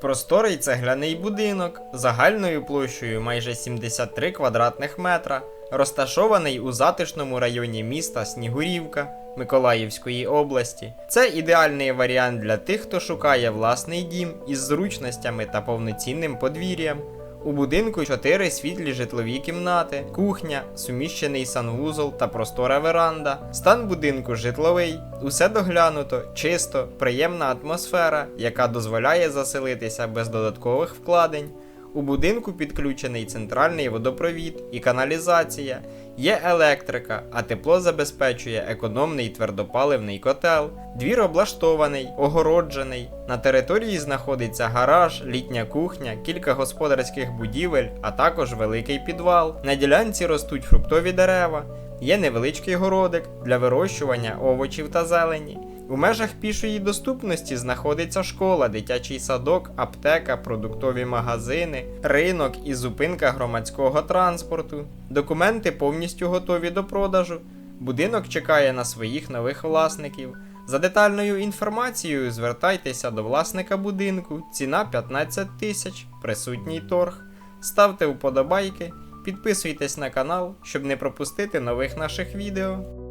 Просторий цегляний будинок загальною площею майже 73 квадратних метра, розташований у затишному районі міста Снігурівка Миколаївської області. Це ідеальний варіант для тих, хто шукає власний дім із зручностями та повноцінним подвір'ям. У будинку чотири світлі житлові кімнати, кухня, суміщений санвузол та простора веранда. Стан будинку житловий, усе доглянуто, чисто, приємна атмосфера, яка дозволяє заселитися без додаткових вкладень. У будинку підключений центральний водопровід і каналізація, є електрика, а тепло забезпечує економний твердопаливний котел. Двір облаштований, огороджений. На території знаходиться гараж, літня кухня, кілька господарських будівель, а також великий підвал. На ділянці ростуть фруктові дерева, є невеличкий городик для вирощування овочів та зелені. У межах пішої доступності знаходиться школа, дитячий садок, аптека, продуктові магазини, ринок і зупинка громадського транспорту. Документи повністю готові до продажу. Будинок чекає на своїх нових власників. За детальною інформацією звертайтеся до власника будинку. Ціна 15 тисяч, присутній торг. Ставте вподобайки, підписуйтесь на канал, щоб не пропустити нових наших відео.